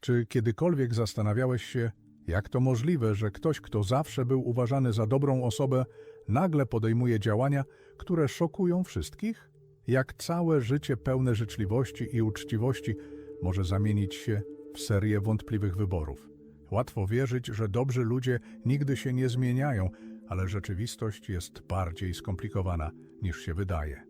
Czy kiedykolwiek zastanawiałeś się, jak to możliwe, że ktoś, kto zawsze był uważany za dobrą osobę, nagle podejmuje działania, które szokują wszystkich? Jak całe życie pełne życzliwości i uczciwości może zamienić się w serię wątpliwych wyborów? Łatwo wierzyć, że dobrzy ludzie nigdy się nie zmieniają, ale rzeczywistość jest bardziej skomplikowana niż się wydaje.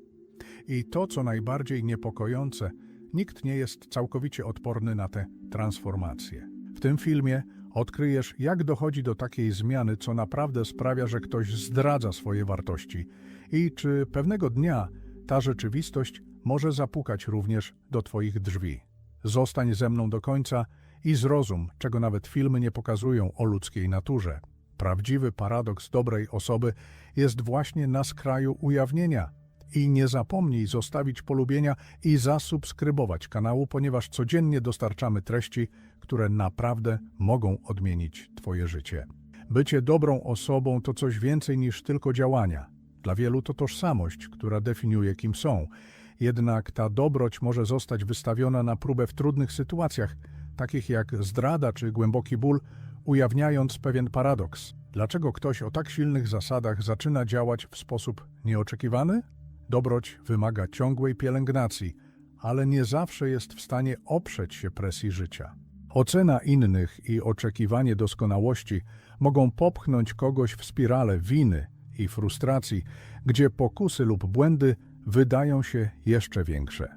I to, co najbardziej niepokojące, nikt nie jest całkowicie odporny na te transformacje. W tym filmie odkryjesz, jak dochodzi do takiej zmiany, co naprawdę sprawia, że ktoś zdradza swoje wartości i czy pewnego dnia ta rzeczywistość może zapukać również do Twoich drzwi. Zostań ze mną do końca i zrozum, czego nawet filmy nie pokazują o ludzkiej naturze. Prawdziwy paradoks dobrej osoby jest właśnie na skraju ujawnienia. I nie zapomnij zostawić polubienia i zasubskrybować kanału, ponieważ codziennie dostarczamy treści, które naprawdę mogą odmienić Twoje życie. Bycie dobrą osobą to coś więcej niż tylko działania. Dla wielu to tożsamość, która definiuje, kim są. Jednak ta dobroć może zostać wystawiona na próbę w trudnych sytuacjach, takich jak zdrada czy głęboki ból, ujawniając pewien paradoks. Dlaczego ktoś o tak silnych zasadach zaczyna działać w sposób nieoczekiwany? Dobroć wymaga ciągłej pielęgnacji, ale nie zawsze jest w stanie oprzeć się presji życia. Ocena innych i oczekiwanie doskonałości mogą popchnąć kogoś w spirale winy i frustracji, gdzie pokusy lub błędy wydają się jeszcze większe.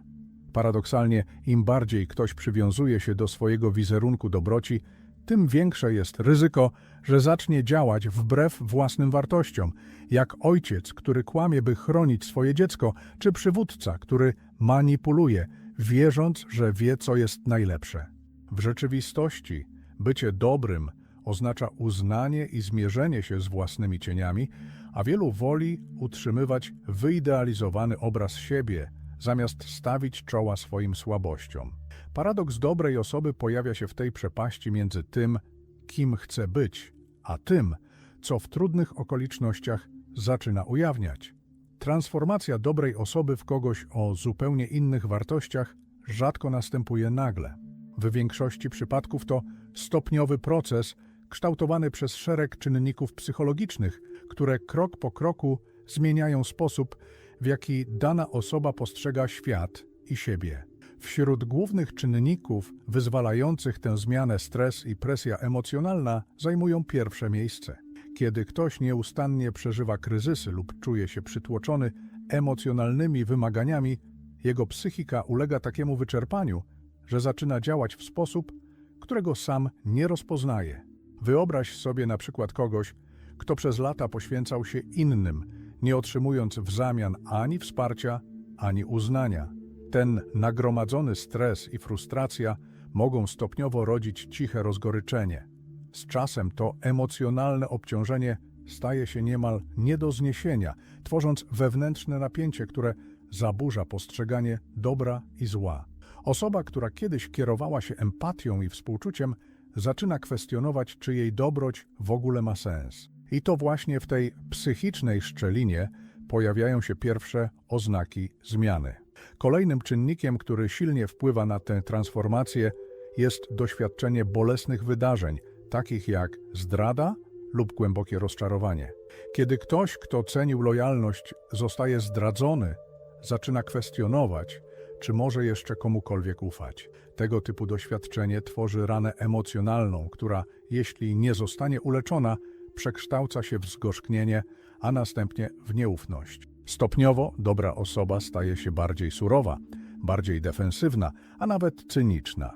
Paradoksalnie, im bardziej ktoś przywiązuje się do swojego wizerunku dobroci, tym większe jest ryzyko, że zacznie działać wbrew własnym wartościom, jak ojciec, który kłamie, by chronić swoje dziecko, czy przywódca, który manipuluje, wierząc, że wie, co jest najlepsze. W rzeczywistości bycie dobrym oznacza uznanie i zmierzenie się z własnymi cieniami, a wielu woli utrzymywać wyidealizowany obraz siebie, zamiast stawić czoła swoim słabościom. Paradoks dobrej osoby pojawia się w tej przepaści między tym, kim chce być, a tym, co w trudnych okolicznościach zaczyna ujawniać. Transformacja dobrej osoby w kogoś o zupełnie innych wartościach rzadko następuje nagle. W większości przypadków to stopniowy proces kształtowany przez szereg czynników psychologicznych, które krok po kroku zmieniają sposób, w jaki dana osoba postrzega świat i siebie. Wśród głównych czynników wyzwalających tę zmianę stres i presja emocjonalna zajmują pierwsze miejsce. Kiedy ktoś nieustannie przeżywa kryzysy lub czuje się przytłoczony emocjonalnymi wymaganiami, jego psychika ulega takiemu wyczerpaniu, że zaczyna działać w sposób, którego sam nie rozpoznaje. Wyobraź sobie na przykład kogoś, kto przez lata poświęcał się innym, nie otrzymując w zamian ani wsparcia, ani uznania. Ten nagromadzony stres i frustracja mogą stopniowo rodzić ciche rozgoryczenie. Z czasem to emocjonalne obciążenie staje się niemal nie do zniesienia, tworząc wewnętrzne napięcie, które zaburza postrzeganie dobra i zła. Osoba, która kiedyś kierowała się empatią i współczuciem, zaczyna kwestionować, czy jej dobroć w ogóle ma sens. I to właśnie w tej psychicznej szczelinie pojawiają się pierwsze oznaki zmiany. Kolejnym czynnikiem, który silnie wpływa na tę transformację, jest doświadczenie bolesnych wydarzeń, takich jak zdrada lub głębokie rozczarowanie. Kiedy ktoś, kto cenił lojalność, zostaje zdradzony, zaczyna kwestionować, czy może jeszcze komukolwiek ufać. Tego typu doświadczenie tworzy ranę emocjonalną, która, jeśli nie zostanie uleczona, przekształca się w zgorzknienie, a następnie w nieufność. Stopniowo dobra osoba staje się bardziej surowa, bardziej defensywna, a nawet cyniczna.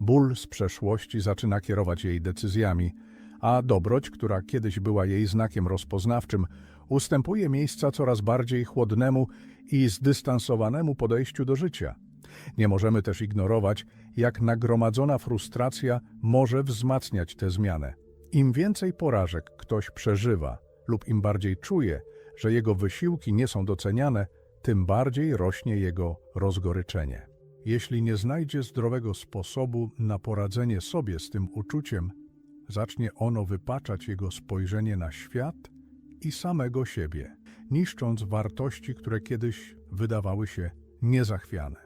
Ból z przeszłości zaczyna kierować jej decyzjami, a dobroć, która kiedyś była jej znakiem rozpoznawczym, ustępuje miejsca coraz bardziej chłodnemu i zdystansowanemu podejściu do życia. Nie możemy też ignorować, jak nagromadzona frustracja może wzmacniać tę zmianę. Im więcej porażek ktoś przeżywa lub im bardziej czuje, że jego wysiłki nie są doceniane, tym bardziej rośnie jego rozgoryczenie. Jeśli nie znajdzie zdrowego sposobu na poradzenie sobie z tym uczuciem, zacznie ono wypaczać jego spojrzenie na świat i samego siebie, niszcząc wartości, które kiedyś wydawały się niezachwiane.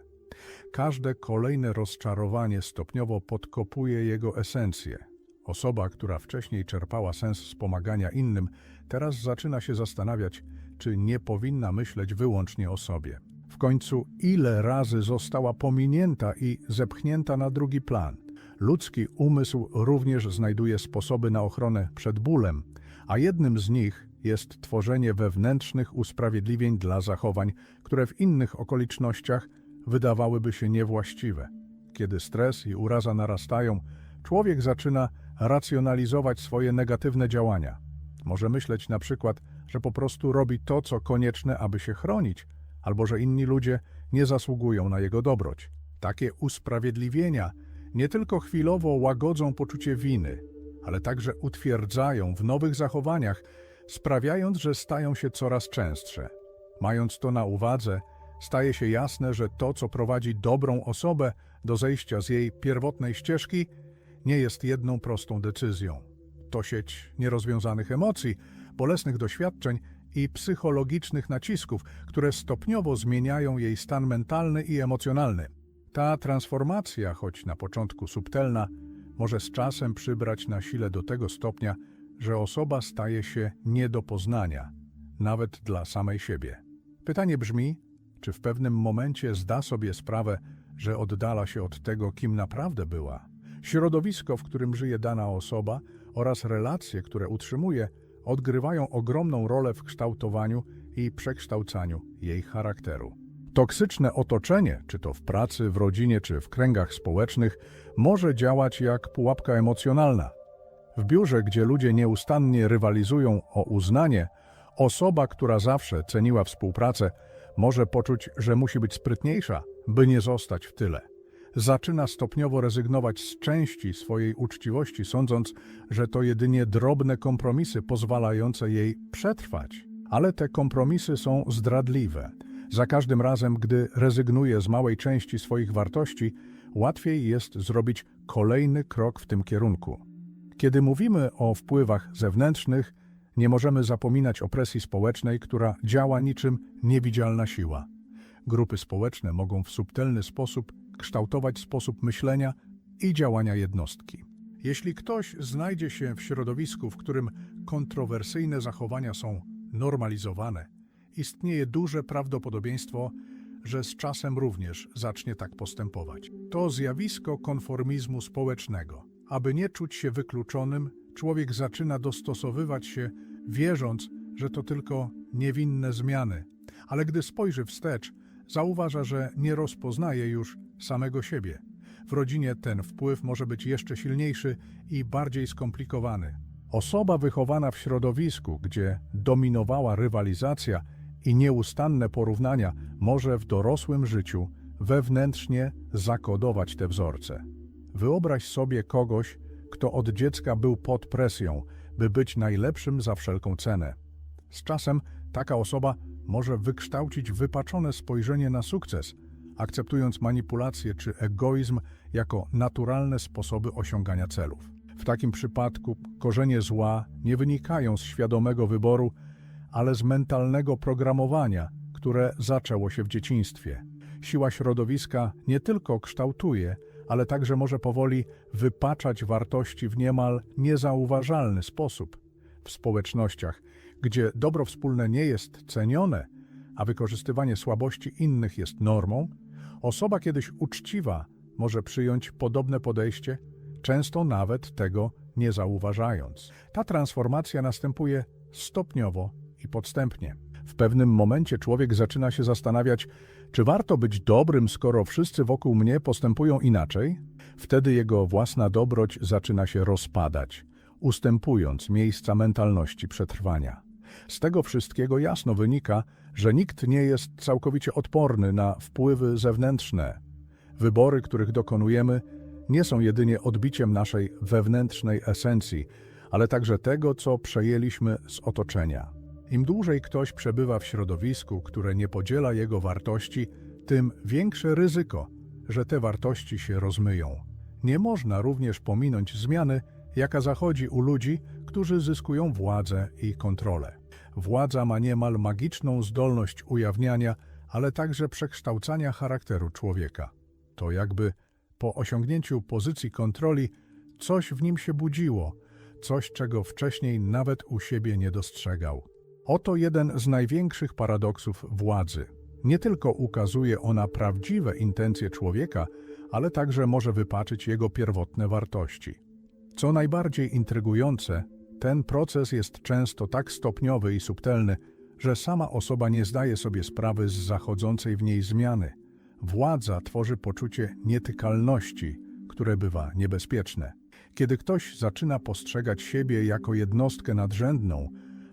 Każde kolejne rozczarowanie stopniowo podkopuje jego esencję. Osoba, która wcześniej czerpała sens z pomagania innym, teraz zaczyna się zastanawiać, czy nie powinna myśleć wyłącznie o sobie. W końcu, ile razy została pominięta i zepchnięta na drugi plan? Ludzki umysł również znajduje sposoby na ochronę przed bólem, a jednym z nich jest tworzenie wewnętrznych usprawiedliwień dla zachowań, które w innych okolicznościach wydawałyby się niewłaściwe. Kiedy stres i uraza narastają, człowiek zaczyna racjonalizować swoje negatywne działania. Może myśleć na przykład, że po prostu robi to, co konieczne, aby się chronić, albo że inni ludzie nie zasługują na jego dobroć. Takie usprawiedliwienia nie tylko chwilowo łagodzą poczucie winy, ale także utwierdzają w nowych zachowaniach, sprawiając, że stają się coraz częstsze. Mając to na uwadze, staje się jasne, że to, co prowadzi dobrą osobę do zejścia z jej pierwotnej ścieżki, nie jest jedną prostą decyzją. To sieć nierozwiązanych emocji, bolesnych doświadczeń i psychologicznych nacisków, które stopniowo zmieniają jej stan mentalny i emocjonalny. Ta transformacja, choć na początku subtelna, może z czasem przybrać na sile do tego stopnia, że osoba staje się nie do poznania, nawet dla samej siebie. Pytanie brzmi, czy w pewnym momencie zda sobie sprawę, że oddala się od tego, kim naprawdę była. Środowisko, w którym żyje dana osoba oraz relacje, które utrzymuje, odgrywają ogromną rolę w kształtowaniu i przekształcaniu jej charakteru. Toksyczne otoczenie, czy to w pracy, w rodzinie, czy w kręgach społecznych, może działać jak pułapka emocjonalna. W biurze, gdzie ludzie nieustannie rywalizują o uznanie, osoba, która zawsze ceniła współpracę, może poczuć, że musi być sprytniejsza, by nie zostać w tyle. Zaczyna stopniowo rezygnować z części swojej uczciwości, sądząc, że to jedynie drobne kompromisy pozwalające jej przetrwać. Ale te kompromisy są zdradliwe. Za każdym razem, gdy rezygnuje z małej części swoich wartości, łatwiej jest zrobić kolejny krok w tym kierunku. Kiedy mówimy o wpływach zewnętrznych, nie możemy zapominać o presji społecznej, która działa niczym niewidzialna siła. Grupy społeczne mogą w subtelny sposób kształtować sposób myślenia i działania jednostki. Jeśli ktoś znajdzie się w środowisku, w którym kontrowersyjne zachowania są normalizowane, istnieje duże prawdopodobieństwo, że z czasem również zacznie tak postępować. To zjawisko konformizmu społecznego. Aby nie czuć się wykluczonym, człowiek zaczyna dostosowywać się, wierząc, że to tylko niewinne zmiany, ale gdy spojrzy wstecz, zauważa, że nie rozpoznaje już samego siebie. W rodzinie ten wpływ może być jeszcze silniejszy i bardziej skomplikowany. Osoba wychowana w środowisku, gdzie dominowała rywalizacja i nieustanne porównania, może w dorosłym życiu wewnętrznie zakodować te wzorce. Wyobraź sobie kogoś, kto od dziecka był pod presją, by być najlepszym za wszelką cenę. Z czasem taka osoba może wykształcić wypaczone spojrzenie na sukces, akceptując manipulację czy egoizm jako naturalne sposoby osiągania celów. W takim przypadku korzenie zła nie wynikają z świadomego wyboru, ale z mentalnego programowania, które zaczęło się w dzieciństwie. Siła środowiska nie tylko kształtuje, ale także może powoli wypaczać wartości w niemal niezauważalny sposób. W społecznościach, gdzie dobro wspólne nie jest cenione, a wykorzystywanie słabości innych jest normą, osoba kiedyś uczciwa może przyjąć podobne podejście, często nawet tego nie zauważając. Ta transformacja następuje stopniowo i podstępnie. W pewnym momencie człowiek zaczyna się zastanawiać, czy warto być dobrym, skoro wszyscy wokół mnie postępują inaczej? Wtedy jego własna dobroć zaczyna się rozpadać, ustępując miejsca mentalności przetrwania. Z tego wszystkiego jasno wynika, że nikt nie jest całkowicie odporny na wpływy zewnętrzne. Wybory, których dokonujemy, nie są jedynie odbiciem naszej wewnętrznej esencji, ale także tego, co przejęliśmy z otoczenia. Im dłużej ktoś przebywa w środowisku, które nie podziela jego wartości, tym większe ryzyko, że te wartości się rozmyją. Nie można również pominąć zmiany, jaka zachodzi u ludzi, którzy zyskują władzę i kontrolę. Władza ma niemal magiczną zdolność ujawniania ale także przekształcania charakteru człowieka. To jakby po osiągnięciu pozycji kontroli coś w nim się budziło, coś czego wcześniej nawet u siebie nie dostrzegał. Oto jeden z największych paradoksów władzy. Nie tylko ukazuje ona prawdziwe intencje człowieka, ale także może wypaczyć jego pierwotne wartości. Co najbardziej intrygujące, ten proces jest często tak stopniowy i subtelny, że sama osoba nie zdaje sobie sprawy z zachodzącej w niej zmiany. Władza tworzy poczucie nietykalności, które bywa niebezpieczne. Kiedy ktoś zaczyna postrzegać siebie jako jednostkę nadrzędną,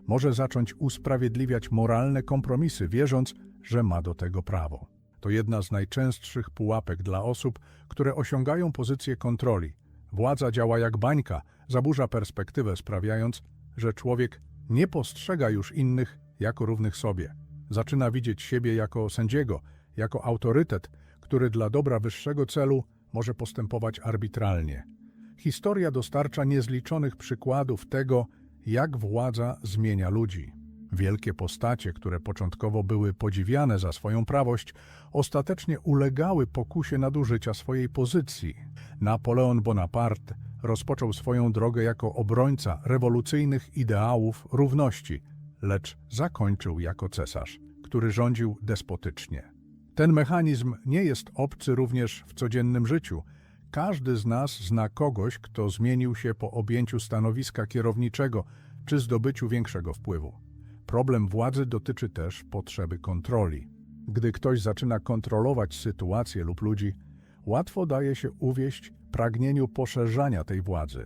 może zacząć usprawiedliwiać moralne kompromisy, wierząc, że ma do tego prawo. To jedna z najczęstszych pułapek dla osób, które osiągają pozycję kontroli. Władza działa jak bańka, zaburza perspektywę, sprawiając, że człowiek nie postrzega już innych jako równych sobie. Zaczyna widzieć siebie jako sędziego, jako autorytet, który dla dobra wyższego celu może postępować arbitralnie. Historia dostarcza niezliczonych przykładów tego, jak władza zmienia ludzi. Wielkie postacie, które początkowo były podziwiane za swoją prawość, ostatecznie ulegały pokusie nadużycia swojej pozycji. Napoleon Bonaparte rozpoczął swoją drogę jako obrońca rewolucyjnych ideałów równości, lecz zakończył jako cesarz, który rządził despotycznie. Ten mechanizm nie jest obcy również w codziennym życiu. Każdy z nas zna kogoś, kto zmienił się po objęciu stanowiska kierowniczego czy zdobyciu większego wpływu. Problem władzy dotyczy też potrzeby kontroli. Gdy ktoś zaczyna kontrolować sytuację lub ludzi, łatwo daje się uwieść pragnieniu poszerzania tej władzy.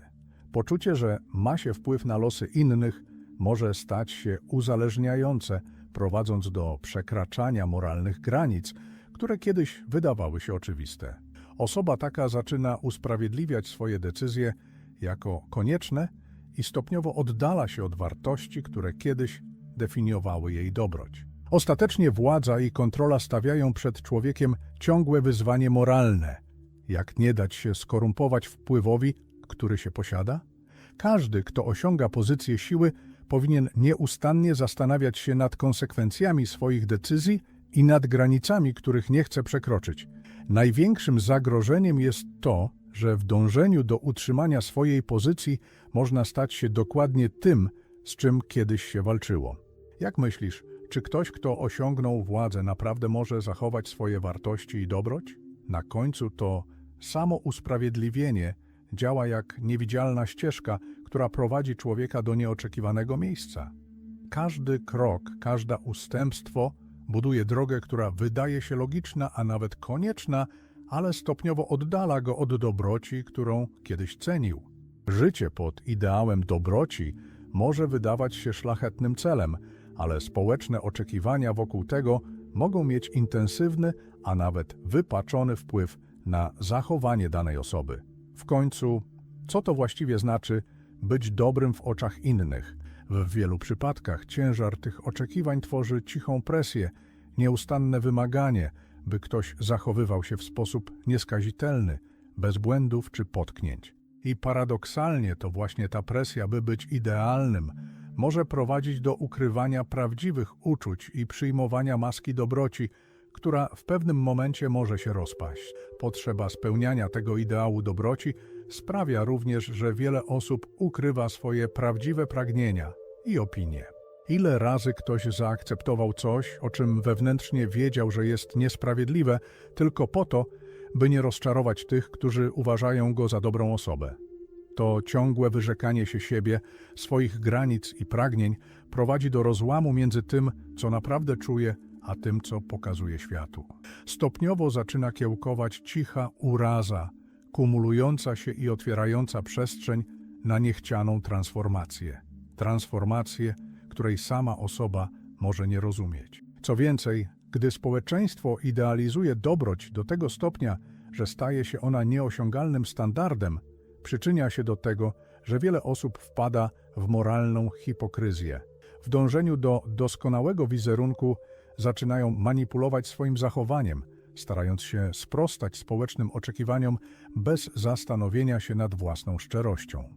Poczucie, że ma się wpływ na losy innych, może stać się uzależniające, prowadząc do przekraczania moralnych granic, które kiedyś wydawały się oczywiste. Osoba taka zaczyna usprawiedliwiać swoje decyzje jako konieczne i stopniowo oddala się od wartości, które kiedyś definiowały jej dobroć. Ostatecznie władza i kontrola stawiają przed człowiekiem ciągłe wyzwanie moralne. Jak nie dać się skorumpować wpływowi, który się posiada? Każdy, kto osiąga pozycję siły, powinien nieustannie zastanawiać się nad konsekwencjami swoich decyzji i nad granicami, których nie chce przekroczyć. Największym zagrożeniem jest to, że w dążeniu do utrzymania swojej pozycji można stać się dokładnie tym, z czym kiedyś się walczyło. Jak myślisz, czy ktoś, kto osiągnął władzę, naprawdę może zachować swoje wartości i dobroć? Na końcu to samo usprawiedliwienie działa jak niewidzialna ścieżka, która prowadzi człowieka do nieoczekiwanego miejsca. Każdy krok, każde ustępstwo buduje drogę, która wydaje się logiczna, a nawet konieczna, ale stopniowo oddala go od dobroci, którą kiedyś cenił. Życie pod ideałem dobroci może wydawać się szlachetnym celem, ale społeczne oczekiwania wokół tego mogą mieć intensywny, a nawet wypaczony wpływ na zachowanie danej osoby. W końcu, co to właściwie znaczy być dobrym w oczach innych? W wielu przypadkach ciężar tych oczekiwań tworzy cichą presję, nieustanne wymaganie, by ktoś zachowywał się w sposób nieskazitelny, bez błędów czy potknięć. I paradoksalnie to właśnie ta presja, by być idealnym, może prowadzić do ukrywania prawdziwych uczuć i przyjmowania maski dobroci, która w pewnym momencie może się rozpaść. Potrzeba spełniania tego ideału dobroci sprawia również, że wiele osób ukrywa swoje prawdziwe pragnienia i opinie. Ile razy ktoś zaakceptował coś, o czym wewnętrznie wiedział, że jest niesprawiedliwe, tylko po to, by nie rozczarować tych, którzy uważają go za dobrą osobę. To ciągłe wyrzekanie się siebie, swoich granic i pragnień prowadzi do rozłamu między tym, co naprawdę czuje, a tym, co pokazuje światu. Stopniowo zaczyna kiełkować cicha uraza, kumulująca się i otwierająca przestrzeń na niechcianą transformację. Transformację, której sama osoba może nie rozumieć. Co więcej, gdy społeczeństwo idealizuje dobroć do tego stopnia, że staje się ona nieosiągalnym standardem, przyczynia się do tego, że wiele osób wpada w moralną hipokryzję. W dążeniu do doskonałego wizerunku zaczynają manipulować swoim zachowaniem, starając się sprostać społecznym oczekiwaniom bez zastanowienia się nad własną szczerością.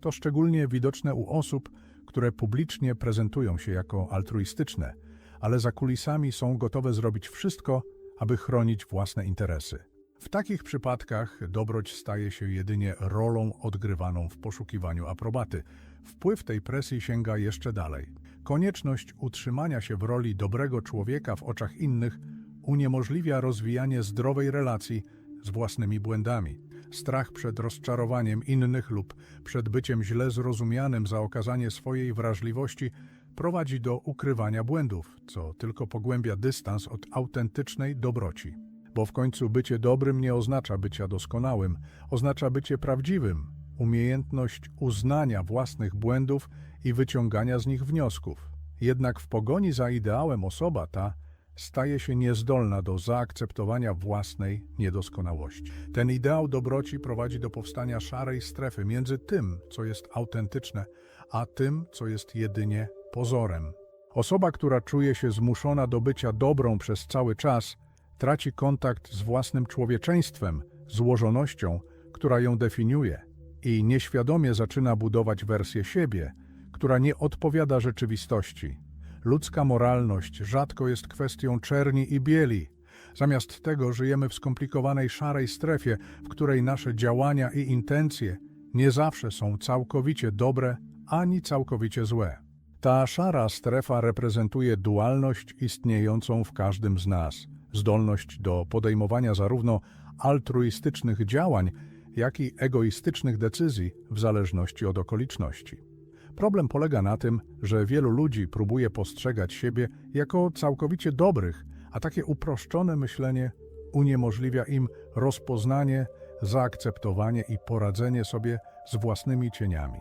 To szczególnie widoczne u osób, które publicznie prezentują się jako altruistyczne, ale za kulisami są gotowe zrobić wszystko, aby chronić własne interesy. W takich przypadkach dobroć staje się jedynie rolą odgrywaną w poszukiwaniu aprobaty. Wpływ tej presji sięga jeszcze dalej. Konieczność utrzymania się w roli dobrego człowieka w oczach innych uniemożliwia rozwijanie zdrowej relacji z własnymi błędami. Strach przed rozczarowaniem innych lub przed byciem źle zrozumianym za okazanie swojej wrażliwości prowadzi do ukrywania błędów, co tylko pogłębia dystans od autentycznej dobroci. Bo w końcu bycie dobrym nie oznacza bycia doskonałym, oznacza bycie prawdziwym, umiejętność uznania własnych błędów i wyciągania z nich wniosków. Jednak w pogoni za ideałem osoba ta staje się niezdolna do zaakceptowania własnej niedoskonałości. Ten ideał dobroci prowadzi do powstania szarej strefy między tym, co jest autentyczne, a tym, co jest jedynie pozorem. Osoba, która czuje się zmuszona do bycia dobrą przez cały czas, traci kontakt z własnym człowieczeństwem, złożonością, która ją definiuje i nieświadomie zaczyna budować wersję siebie, która nie odpowiada rzeczywistości. Ludzka moralność rzadko jest kwestią czerni i bieli. Zamiast tego żyjemy w skomplikowanej szarej strefie, w której nasze działania i intencje nie zawsze są całkowicie dobre ani całkowicie złe. Ta szara strefa reprezentuje dualność istniejącą w każdym z nas, zdolność do podejmowania zarówno altruistycznych działań, jak i egoistycznych decyzji w zależności od okoliczności. Problem polega na tym, że wielu ludzi próbuje postrzegać siebie jako całkowicie dobrych, a takie uproszczone myślenie uniemożliwia im rozpoznanie, zaakceptowanie i poradzenie sobie z własnymi cieniami.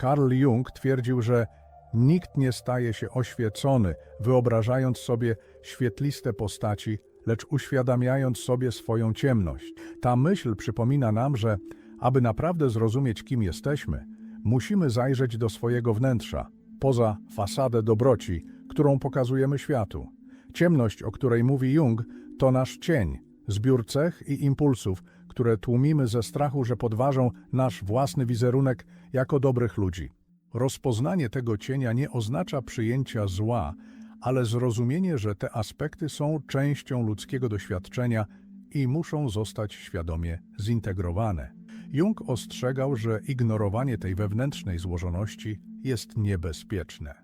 Carl Jung twierdził, że nikt nie staje się oświecony, wyobrażając sobie świetliste postaci, lecz uświadamiając sobie swoją ciemność. Ta myśl przypomina nam, że aby naprawdę zrozumieć, kim jesteśmy, musimy zajrzeć do swojego wnętrza, poza fasadę dobroci, którą pokazujemy światu. Ciemność, o której mówi Jung, to nasz cień, zbiór cech i impulsów, które tłumimy ze strachu, że podważą nasz własny wizerunek jako dobrych ludzi. Rozpoznanie tego cienia nie oznacza przyjęcia zła, ale zrozumienie, że te aspekty są częścią ludzkiego doświadczenia i muszą zostać świadomie zintegrowane. Jung ostrzegał, że ignorowanie tej wewnętrznej złożoności jest niebezpieczne.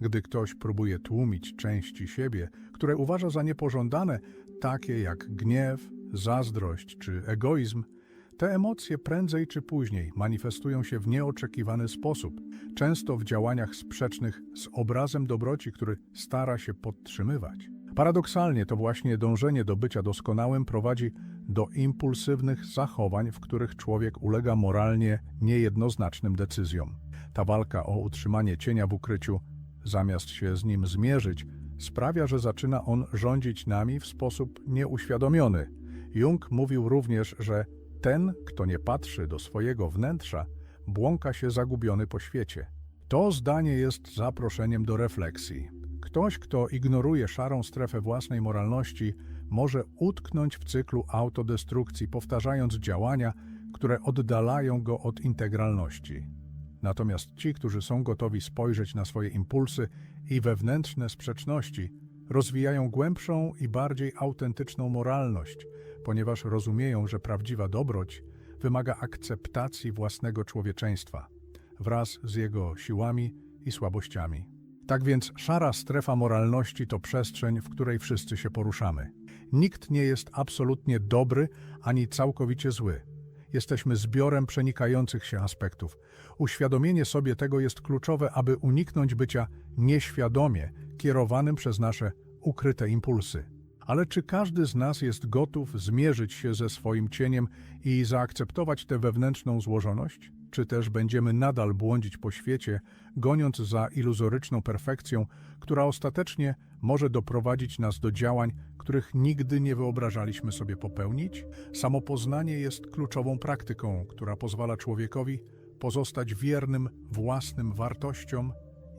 Gdy ktoś próbuje tłumić części siebie, które uważa za niepożądane, takie jak gniew, zazdrość czy egoizm, te emocje prędzej czy później manifestują się w nieoczekiwany sposób, często w działaniach sprzecznych z obrazem dobroci, który stara się podtrzymywać. Paradoksalnie to właśnie dążenie do bycia doskonałym prowadzi do impulsywnych zachowań, w których człowiek ulega moralnie niejednoznacznym decyzjom. Ta walka o utrzymanie cienia w ukryciu, zamiast się z nim zmierzyć, sprawia, że zaczyna on rządzić nami w sposób nieuświadomiony. Jung mówił również, że ten, kto nie patrzy do swojego wnętrza, błąka się zagubiony po świecie. To zdanie jest zaproszeniem do refleksji. Ktoś, kto ignoruje szarą strefę własnej moralności, może utknąć w cyklu autodestrukcji, powtarzając działania, które oddalają go od integralności. Natomiast ci, którzy są gotowi spojrzeć na swoje impulsy i wewnętrzne sprzeczności, rozwijają głębszą i bardziej autentyczną moralność, ponieważ rozumieją, że prawdziwa dobroć wymaga akceptacji własnego człowieczeństwa wraz z jego siłami i słabościami. Tak więc szara strefa moralności to przestrzeń, w której wszyscy się poruszamy. Nikt nie jest absolutnie dobry ani całkowicie zły. Jesteśmy zbiorem przenikających się aspektów. Uświadomienie sobie tego jest kluczowe, aby uniknąć bycia nieświadomie kierowanym przez nasze ukryte impulsy. Ale czy każdy z nas jest gotów zmierzyć się ze swoim cieniem i zaakceptować tę wewnętrzną złożoność? Czy też będziemy nadal błądzić po świecie, goniąc za iluzoryczną perfekcją, która ostatecznie może doprowadzić nas do działań, których nigdy nie wyobrażaliśmy sobie popełnić? Samopoznanie jest kluczową praktyką, która pozwala człowiekowi pozostać wiernym własnym wartościom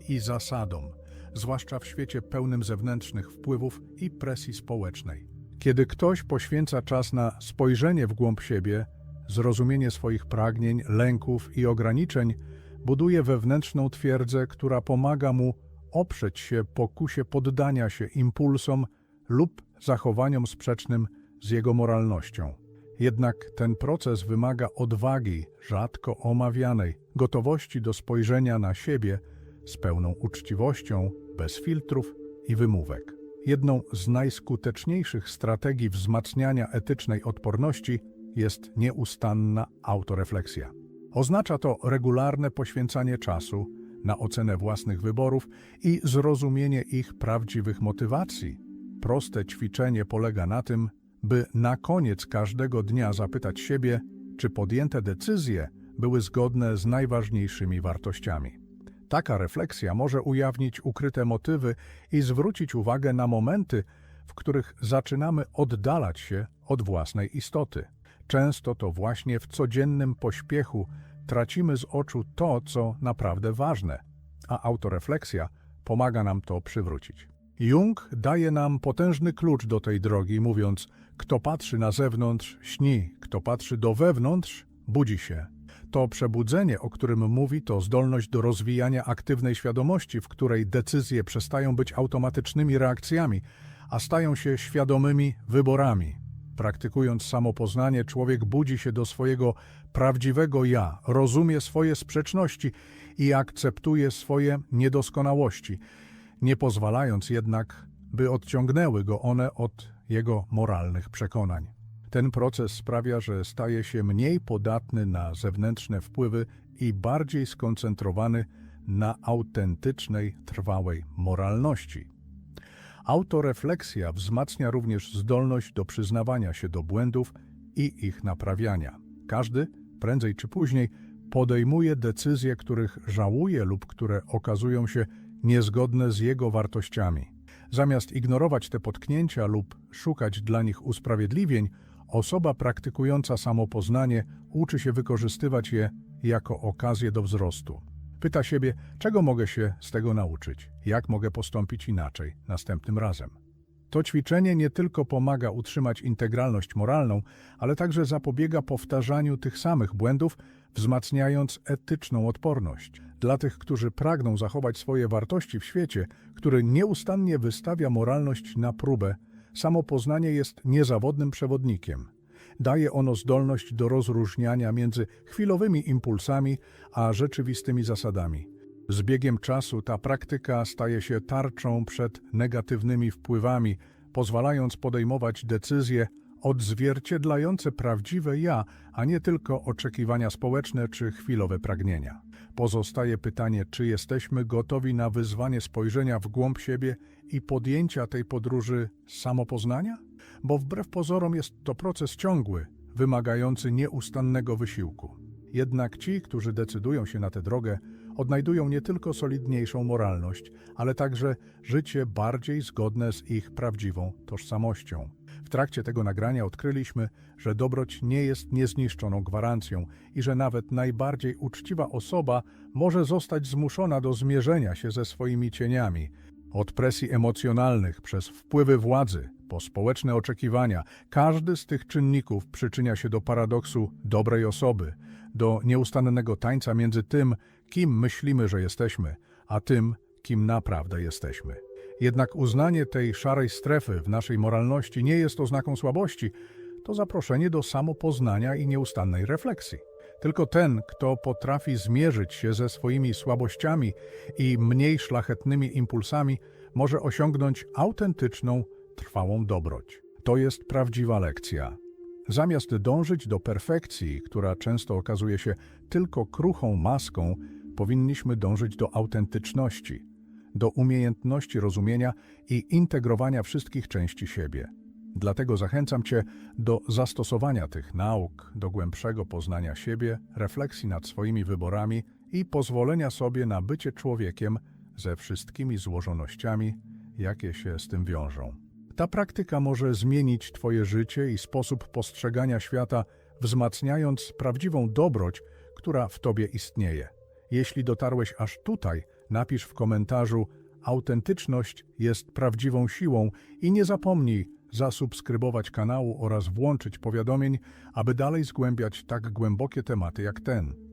i zasadom, zwłaszcza w świecie pełnym zewnętrznych wpływów i presji społecznej. Kiedy ktoś poświęca czas na spojrzenie w głąb siebie, zrozumienie swoich pragnień, lęków i ograniczeń, buduje wewnętrzną twierdzę, która pomaga mu oprzeć się pokusie poddania się impulsom lub zachowaniom sprzecznym z jego moralnością. Jednak ten proces wymaga odwagi, rzadko omawianej, gotowości do spojrzenia na siebie z pełną uczciwością, bez filtrów i wymówek. Jedną z najskuteczniejszych strategii wzmacniania etycznej odporności jest nieustanna autorefleksja. Oznacza to regularne poświęcanie czasu na ocenę własnych wyborów i zrozumienie ich prawdziwych motywacji. Proste ćwiczenie polega na tym, by na koniec każdego dnia zapytać siebie, czy podjęte decyzje były zgodne z najważniejszymi wartościami. Taka refleksja może ujawnić ukryte motywy i zwrócić uwagę na momenty, w których zaczynamy oddalać się od własnej istoty. Często to właśnie w codziennym pośpiechu tracimy z oczu to, co naprawdę ważne, a autorefleksja pomaga nam to przywrócić. Jung daje nam potężny klucz do tej drogi, mówiąc: Kto patrzy na zewnątrz, śni, kto patrzy do wewnątrz, budzi się. To przebudzenie, o którym mówi, to zdolność do rozwijania aktywnej świadomości, w której decyzje przestają być automatycznymi reakcjami, a stają się świadomymi wyborami. Praktykując samopoznanie, człowiek budzi się do swojego prawdziwego ja, rozumie swoje sprzeczności i akceptuje swoje niedoskonałości, nie pozwalając jednak, by odciągnęły go one od jego moralnych przekonań. Ten proces sprawia, że staje się mniej podatny na zewnętrzne wpływy i bardziej skoncentrowany na autentycznej, trwałej moralności. Autorefleksja wzmacnia również zdolność do przyznawania się do błędów i ich naprawiania. Każdy, prędzej czy później, podejmuje decyzje, których żałuje lub które okazują się niezgodne z jego wartościami. Zamiast ignorować te potknięcia lub szukać dla nich usprawiedliwień, osoba praktykująca samopoznanie uczy się wykorzystywać je jako okazję do wzrostu. Pyta siebie, czego mogę się z tego nauczyć, jak mogę postąpić inaczej następnym razem. To ćwiczenie nie tylko pomaga utrzymać integralność moralną, ale także zapobiega powtarzaniu tych samych błędów, wzmacniając etyczną odporność. Dla tych, którzy pragną zachować swoje wartości w świecie, który nieustannie wystawia moralność na próbę, samopoznanie jest niezawodnym przewodnikiem. Daje ono zdolność do rozróżniania między chwilowymi impulsami a rzeczywistymi zasadami. Z biegiem czasu ta praktyka staje się tarczą przed negatywnymi wpływami, pozwalając podejmować decyzje odzwierciedlające prawdziwe ja, a nie tylko oczekiwania społeczne czy chwilowe pragnienia. Pozostaje pytanie, czy jesteśmy gotowi na wyzwanie spojrzenia w głąb siebie i podjęcia tej podróży samopoznania? Bo wbrew pozorom jest to proces ciągły, wymagający nieustannego wysiłku. Jednak ci, którzy decydują się na tę drogę, odnajdują nie tylko solidniejszą moralność, ale także życie bardziej zgodne z ich prawdziwą tożsamością. W trakcie tego nagrania odkryliśmy, że dobroć nie jest niezniszczoną gwarancją i że nawet najbardziej uczciwa osoba może zostać zmuszona do zmierzenia się ze swoimi cieniami. Od presji emocjonalnych, przez wpływy władzy, po społeczne oczekiwania, każdy z tych czynników przyczynia się do paradoksu dobrej osoby, do nieustannego tańca między tym, kim myślimy, że jesteśmy, a tym, kim naprawdę jesteśmy. Jednak uznanie tej szarej strefy w naszej moralności nie jest oznaką słabości, to zaproszenie do samopoznania i nieustannej refleksji. Tylko ten, kto potrafi zmierzyć się ze swoimi słabościami i mniej szlachetnymi impulsami, może osiągnąć autentyczną, trwałą dobroć. To jest prawdziwa lekcja. Zamiast dążyć do perfekcji, która często okazuje się tylko kruchą maską, powinniśmy dążyć do autentyczności, do umiejętności rozumienia i integrowania wszystkich części siebie. Dlatego zachęcam Cię do zastosowania tych nauk, do głębszego poznania siebie, refleksji nad swoimi wyborami i pozwolenia sobie na bycie człowiekiem ze wszystkimi złożonościami, jakie się z tym wiążą. Ta praktyka może zmienić Twoje życie i sposób postrzegania świata, wzmacniając prawdziwą dobroć, która w Tobie istnieje. Jeśli dotarłeś aż tutaj, napisz w komentarzu Autentyczność jest prawdziwą siłą i nie zapomnij zasubskrybować kanału oraz włączyć powiadomień, aby dalej zgłębiać tak głębokie tematy jak ten.